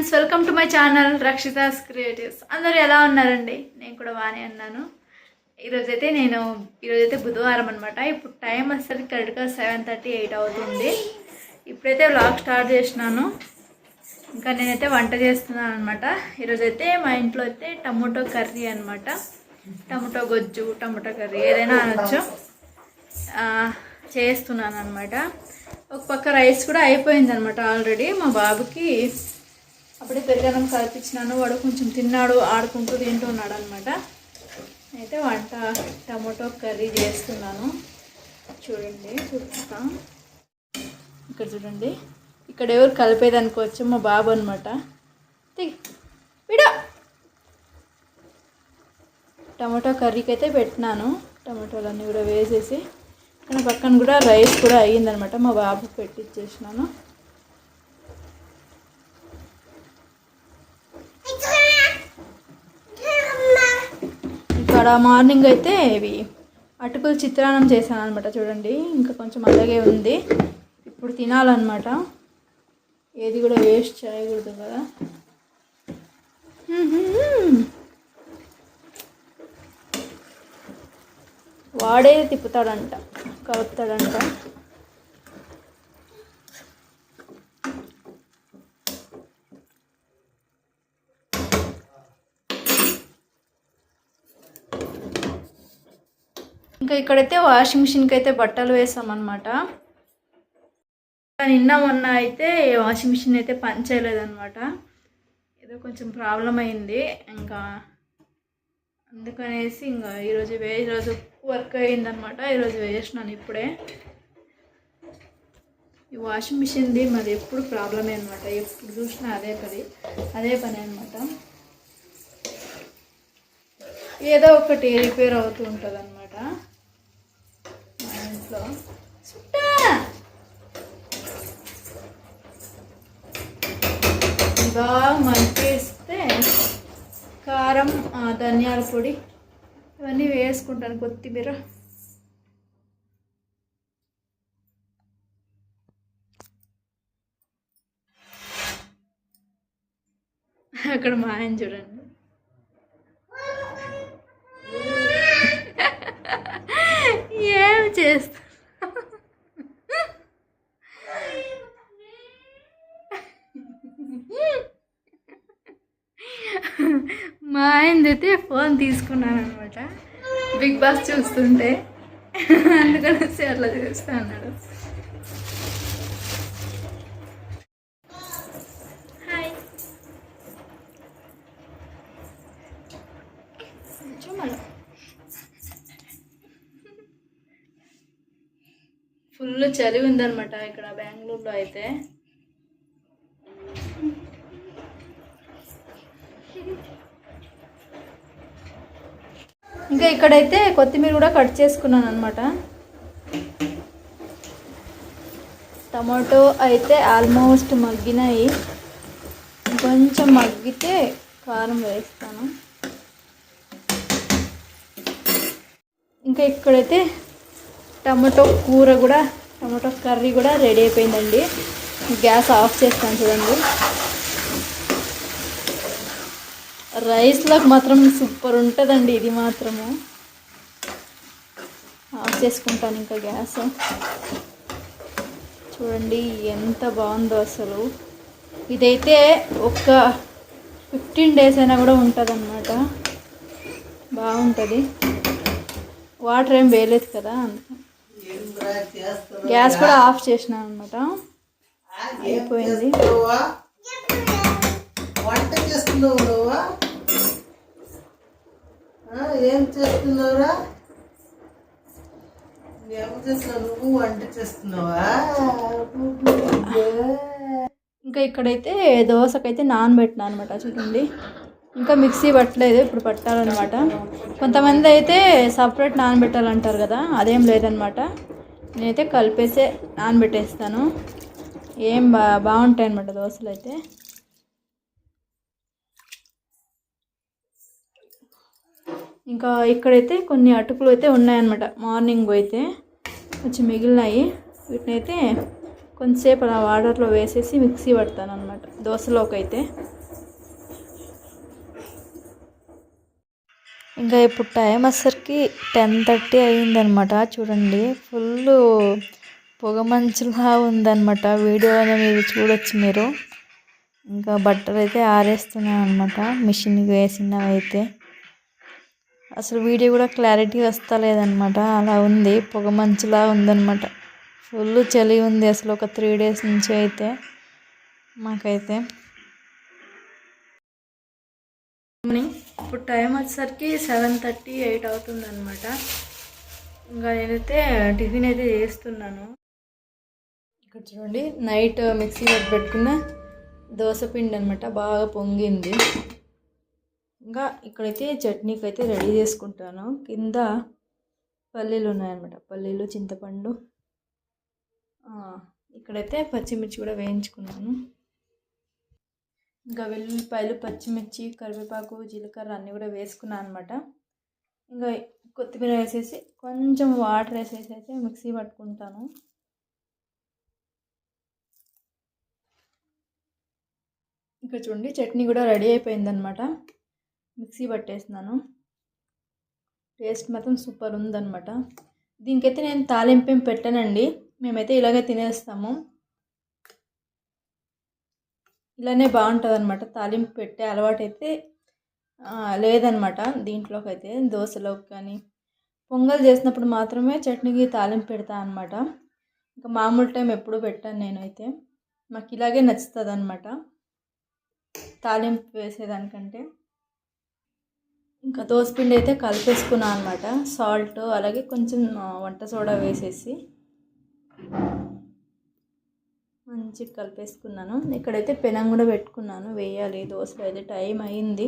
Friends welcome to my channel Rakshitha's creatives. అందరూ ఎలా ఉన్నారండి? నేను కూడా బాగానే ఉన్నాను. ఈరోజైతే నేను ఈరోజైతే బుధవారం అనమాట ఇప్పుడు టైం అసలు కరెక్ట్గా సెవెన్ థర్టీ ఎయిట్ అవుతుంది. ఇప్పుడైతే వ్లాగ్ స్టార్ట్ చేసినాను. ఇంకా నేనైతే వంట చేస్తున్నాను అనమాట ఈరోజైతే మా ఇంట్లో అయితే టమోటో కర్రీ అనమాట టమోటో గొజ్జు టమోటో కర్రీ ఏదైనా అనొచ్చు. చేస్తున్నాను అనమాట ఒక పక్క రైస్ కూడా అయిపోయింది అనమాట ఆల్రెడీ. మా బాబుకి అప్పుడే పెరుగన్నం కల్పించినాను వాడు కొంచెం తిన్నాడు ఆడుకుంటూ తింటూ ఉన్నాడు అనమాట అయితే వంట టమాటో కర్రీ చేస్తున్నాను. చూడండి చూపిస్తా. ఇక్కడ చూడండి. ఇక్కడ ఎవరు కలిపేది అనుకోవచ్చు మా బాబు అనమాట విడా. టమాటో కర్రీకి అయితే పెట్టినాను. టమాటోలన్నీ కూడా వేసేసి ఇక్కడ పక్కన కూడా రైస్ కూడా అయ్యిందనమాట మా బాబు పెట్టిచ్చేసినాను. ఇక్కడ మార్నింగ్ అయితే ఇవి అటుకులు చిత్రాన్నం చేశాను అనమాట చూడండి. ఇంకా కొంచెం అలాగే ఉంది. ఇప్పుడు తినాలన్నమాట. ఏది కూడా వేస్ట్ చేయకూడదు కదా. వాడే తిప్పుతాడంట కలుపుతాడంట. ఇంకా ఇక్కడైతే వాషింగ్ మిషన్కి అయితే బట్టలు వేసామన్నమాట. నిన్న మొన్న అయితే వాషింగ్ మిషన్ అయితే పనిచేయలేదన్నమాట ఏదో కొంచెం ప్రాబ్లం అయింది. ఇంకా అందుకనేసి ఇంకా ఈరోజు వే ఈరోజు వర్క్ అయిందనమాట ఈరోజు వేసినాను ఇప్పుడే. ఈ వాషింగ్ మిషన్ది మరి ఎప్పుడు ప్రాబ్లమే అనమాట ఎప్పుడు చూసినా అదే పని అదే పని అనమాట ఏదో ఒకటి రిపేర్ అవుతూ ఉంటుంది అనమాట దాంట్లో ఇంట్లో బాగా మంచిస్తే కారం ధనియాల పొడి ఇవన్నీ వేసుకుంటాను కొత్తిమీర. అక్కడ మా ఆయన చూడండి. ఏం చేస్తా మా ఆయనదైతే ఫోన్ తీసుకున్నాను అనమాట బిగ్ బాస్ చూస్తుంటే. అందుకనేసి అట్లా చూస్తా అన్నాడు. హాయ్. ఫుల్ చలి ఉందన్నమాట ఇక్కడ బెంగళూరులో అయితే. ఇంకా ఇక్కడైతే కొత్తిమీర కూడా కట్ చేసుకున్నాను అనమాట టమాటో అయితే ఆల్మోస్ట్ మగ్గినాయి. కొంచెం మగ్గితే కారం వేస్తాను. ఇంకా ఇక్కడైతే టమాటో కూర కూడా టమాటో కర్రీ కూడా రెడీ అయిపోయిందండి. గ్యాస్ ఆఫ్ చేస్తాను చూడండి. రైస్లోకి మాత్రం సూపర్ ఉంటుందండి ఇది మాత్రము. ఆఫ్ చేసుకుంటాను ఇంకా గ్యాస్. చూడండి ఎంత బాగుందో అసలు. ఇదైతే ఒక ఫిఫ్టీన్ డేస్ అయినా కూడా ఉంటుంది అన్నమాట బాగుంటుంది. వాటర్ ఏం వేయలేదు కదా. అందుకే గ్యాస్ కూడా ఆఫ్ చేసిన అనమాట అయిపోయింది. చేస్తున్నావు నువ్వా ఏం చేస్తున్నావురా? ఏం చేస్తున్నావు? నువ్వు వంట చేస్తున్నావా? ఇంకా ఇక్కడైతే దోశకైతే నానబెట్టినా అనమాట చూడండి. ఇంకా మిక్సీ పట్టలేదు ఇప్పుడు పట్టాలన్నమాట. కొంతమంది అయితే సపరేట్ నానబెట్టాలంటారు కదా అదేం లేదనమాట నేనైతే కలిపేసే నానబెట్టేస్తాను. ఏం బా బాగుంటాయి అనమాట దోశలు అయితే ఇంకా ఇక్కడైతే కొన్ని అటుకులు అయితే ఉన్నాయన్నమాట. మార్నింగ్ అయితే కొంచెం మిగిలినాయి. వీటినైతే కొంతసేపు అలా వాటర్లో వేసేసి మిక్సీ పడతాను అనమాట దోశలోకి అయితే ఇంకా ఇప్పుడు టైం అసలుకి టెన్ థర్టీ అయ్యిందనమాట చూడండి ఫుల్ పొగ మంచులా ఉందనమాట వీడియోలో మీరు చూడొచ్చు మీరు. ఇంకా బట్టలు అయితే ఆరేస్తున్నాను అనమాట మిషన్కి వేసినవి అయితే అసలు వీడియో కూడా క్లారిటీ వస్తలేదనమాట అలా ఉంది పొగ మంచులా ఉందనమాట ఫుల్ చలి ఉంది అసలు ఒక త్రీ డేస్ నుంచి అయితే మాకైతే. ఇప్పుడు టైం వచ్చేసరికి సెవెన్ థర్టీ ఎయిట్ అవుతుంది అనమాట ఇంకా నేనైతే టిఫిన్ అయితే చేస్తున్నాను. ఇక్కడ చూడండి నైట్ మిక్సీ పెట్టుకున్న దోశ పిండి అనమాట బాగా పొంగింది. ఇంకా ఇక్కడైతే చట్నీకి అయితే రెడీ చేసుకుంటాను. కింద పల్లీలు ఉన్నాయన్నమాట. పల్లీలు చింతపండు. ఇక్కడైతే పచ్చిమిర్చి కూడా వేయించుకున్నాను. ఇంకా వెల్లుల్లిపాయలు పచ్చిమిర్చి కరివేపాకు జీలకర్ర అన్నీ కూడా వేసుకున్నాను అనమాట ఇంకా కొత్తిమీర వేసేసి కొంచెం వాటర్ వేసేసి అయితే మిక్సీ పట్టుకుంటాను. ఇంకా చూడండి చట్నీ కూడా రెడీ అయిపోయిందనమాట మిక్సీ పట్టేస్తున్నాను. టేస్ట్ మాత్రం సూపర్ ఉందన్నమాట. దీనికైతే నేను తాలింపు ఏం పెట్టానండి. మేమైతే ఇలాగే తినేస్తాము. ఇలానే బాగుంటుంది అనమాట తాలింపు పెట్టే అలవాటు అయితే లేదనమాట దీంట్లోకైతే దోశలోకి కానీ. పొంగల్ చేసినప్పుడు మాత్రమే చట్నీకి తాలింపు పెడతా అనమాట ఇంకా మామూలు టైం ఎప్పుడు పెట్టాను నేనైతే. మాకు ఇలాగే నచ్చుతుంది అనమాట తాలింపు వేసేదానికంటే. ఇంకా దోసపిండి అయితే కలిపేసుకున్నాను అనమాట సాల్ట్ అలాగే కొంచెం వంట సోడా వేసేసి మంచిగా కలిపేసుకున్నాను. ఇక్కడైతే పెనం కూడా పెట్టుకున్నాను. వేయాలి. దోశలు అయితే టైం అయింది.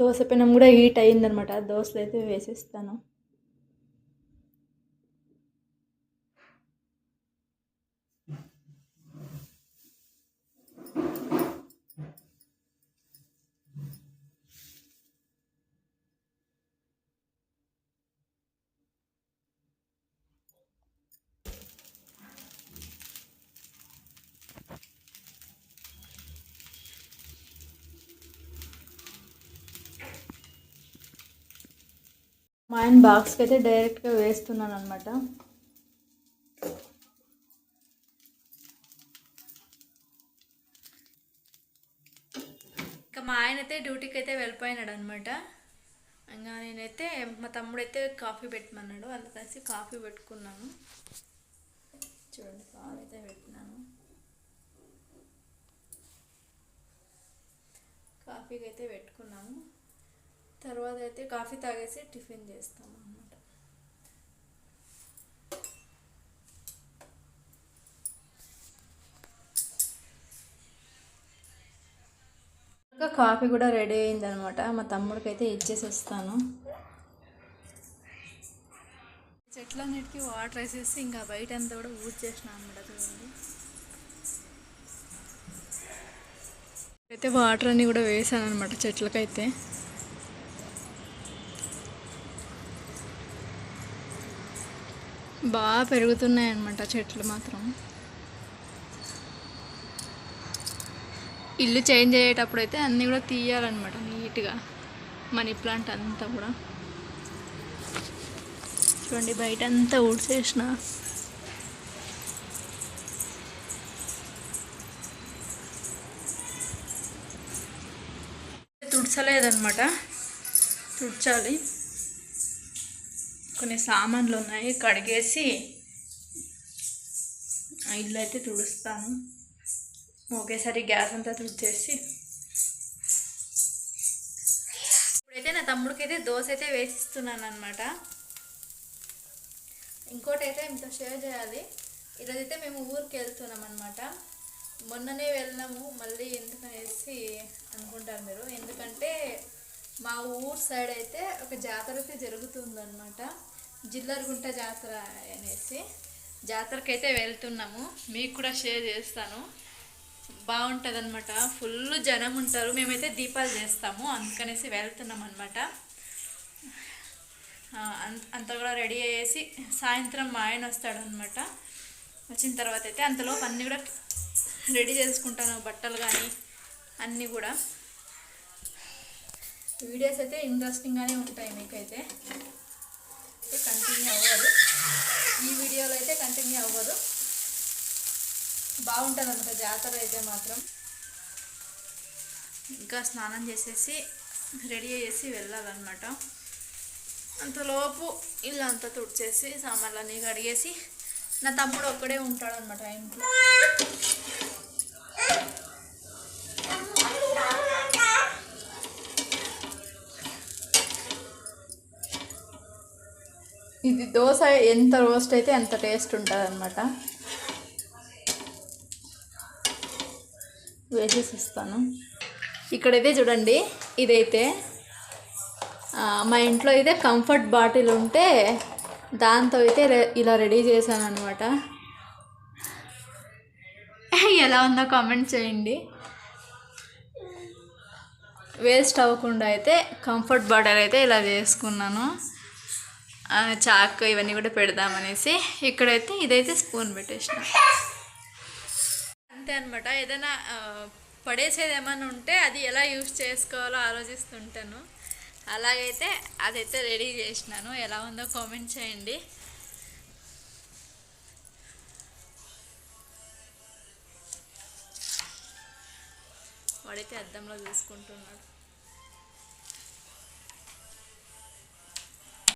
దోశ పెనం కూడా హీట్ అయిందనమాట దోశలు అయితే వేసేస్తాను. మా ఆయన బాక్స్కి అయితే డైరెక్ట్గా వేస్తున్నాను అనమాట ఇంకా మా ఆయన అయితే డ్యూటీకి అయితే వెళ్ళిపోయినాడు అనమాట ఇంకా నేనైతే మా తమ్ముడు అయితే కాఫీ పెట్టమన్నాడు. అందుకని కాఫీ పెట్టుకున్నాను చూడండి కాఫీ అయితే పెట్టినాను. కాఫీకి అయితే పెట్టుకున్నాను తర్వాత అయితే కాఫీ తాగేసి టిఫిన్ చేస్తాం అన్నమాట. ఇంకా కాఫీ కూడా రెడీ అయిందనమాట మా తమ్ముడికి అయితే ఇచ్చేసి వస్తాను. చెట్లన్నిటికీ వాటర్ వేసేసి ఇంకా బయట అంతా కూడా ఊడ్ చేసిన అనమాట చూడండి. అయితే వాటర్ అన్నీ కూడా వేసాను అనమాట చెట్లకైతే. బాగా పెరుగుతున్నాయి అన్నమాట చెట్లు మాత్రం. ఇల్లు చేంజ్ అయ్యేటప్పుడు అయితే అన్నీ కూడా తీయాలన్నమాట నీట్గా. మనీ ప్లాంట్ అంతా కూడా. చూడండి బయట అంతా ఊడ్చేసిన. తుడచలేదన్నమాట. తుడచాలి. కొన్ని సామాన్లు ఉన్నాయి కడిగేసి ఆ ఇల్లు అయితే తుడుస్తాను. ఒకేసారి గ్యాస్ అంతా తుడిచేసి. ఇప్పుడైతే నా తమ్ముడికి అయితే దోశ అయితే వేసిస్తున్నాను అనమాట ఇంకోటి అయితే మీతో షేర్ చేయాలి. ఈరోజైతే మేము ఊరికి వెళ్తున్నాం అనమాట మొన్ననే వెళ్ళినాము మళ్ళీ ఎందుకనేసి అనుకుంటారు మీరు. ఎందుకంటే మా ఊరు సైడ్ అయితే ఒక జాతర అయితే జరుగుతుందనమాట జిల్లరుగుంట జాతర అనేసి. జాతరకి అయితే వెళ్తున్నాము. మీకు కూడా షేర్ చేస్తాను. బాగుంటుంది అనమాట ఫుల్ జనం ఉంటారు. మేమైతే దీపాలు చేస్తాము. అందుకనేసి వెళ్తున్నాం అనమాట అంత కూడా రెడీ అయ్యేసి సాయంత్రం మా ఆయన వస్తాడనమాట వచ్చిన తర్వాత అయితే అంతలోపు అన్నీ కూడా రెడీ చేసుకుంటాను. బట్టలు కానీ అన్నీ కూడా. వీడియోస్ అయితే ఇంట్రెస్టింగ్గానే ఉంటాయి మీకైతే. అయితే కంటిన్యూ అవ్వదు. ఈ వీడియోలో అయితే కంటిన్యూ అవ్వదు. బాగుంటుంది అనమాట జాతర అయితే మాత్రం. ఇంకా స్నానం చేసేసి రెడీ అయ్యేసి వెళ్ళాలన్నమాట. అంతలోపు ఇల్లు అంతా తుడిచేసి సామాన్లన్నీ కడిగేసి నా తమ్ముడు ఒక్కడే ఉంటాడనమాట ఇంట్లో. ఇది దోశ ఎంత రోస్ట్ అయితే అంత టేస్ట్ ఉంటుంది అనమాట వేసేసి ఇస్తాను. ఇక్కడైతే చూడండి ఇదైతే మా ఇంట్లో అయితే కంఫర్ట్ బాటిల్ ఉంటే దాంతో అయితే ఇలా రెడీ చేశాను అనమాట ఎలా ఉందో కామెంట్ చేయండి. వేస్ట్ అవ్వకుండా అయితే కంఫర్ట్ బాటిల్ అయితే ఇలా చేసుకున్నాను. చాక్ ఇవన్నీ కూడా పెడదామనేసి ఇక్కడైతే ఇదైతే స్పూన్ పెట్టేసిన. అంతే అనమాట ఏదైనా పడేసేది ఏమైనా ఉంటే అది ఎలా యూస్ చేసుకోవాలో ఆలోచిస్తుంటాను. అలాగైతే అదైతే రెడీ చేసినాను. ఎలా ఉందో కామెంట్ చేయండి. వాడైతే అద్దంలో చూసుకుంటున్నాడు.